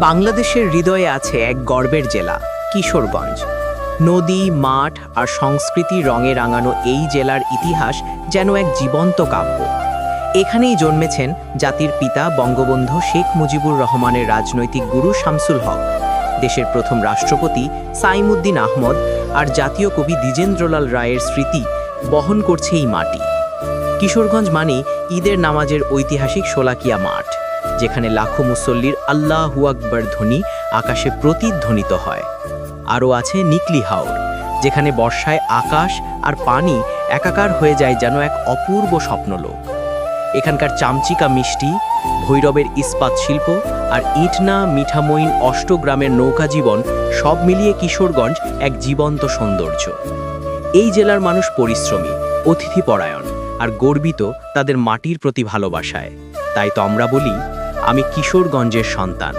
বাংলাদেশের হৃদয়ে আছে এক গর্বের জেলা, কিশোরগঞ্জ। নদী, মাঠ আর সংস্কৃতি রঙে রাঙানো এই জেলার ইতিহাস যেন এক জীবন্ত কাব্য। এখানেই জন্মেছেন জাতির পিতা বঙ্গবন্ধু শেখ মুজিবুর রহমানের রাজনৈতিক গুরু শামসুল হক। দেশের প্রথম রাষ্ট্রপতি সাইমুদ্দিন আহমদ আর জাতীয় কবি দ্বিজেন্দ্রলাল রায়ের স্মৃতি বহন করছে এই মাটি। কিশোরগঞ্জ মানে ঈদের নামাজের ঐতিহাসিক শোলাকিয়া মাঠ। যেখানে লাখো মুসল্লির আল্লাহু আকবর ধ্বনি আকাশে প্রতিধ্বনিত হয়। আরও আছে নিকলি হাওর, যেখানে বর্ষায় আকাশ আর পানি একাকার হয়ে যায় যেন এক অপূর্ব স্বপ্নলোক। এখানকার চামচিকা মিষ্টি, ভৈরবের ইস্পাত শিল্প আর ইটনা মিঠামইন অষ্টগ্রামের নৌকা জীবন সব মিলিয়ে কিশোরগঞ্জ এক জীবন্ত সৌন্দর্য। এই জেলার মানুষ পরিশ্রমী, অতিথিপরায়ণ আর গর্বিত তাদের মাটির প্রতি ভালোবাসায়। তাই তো আমরা বলি আমি কিশোরগঞ্জের সন্তান।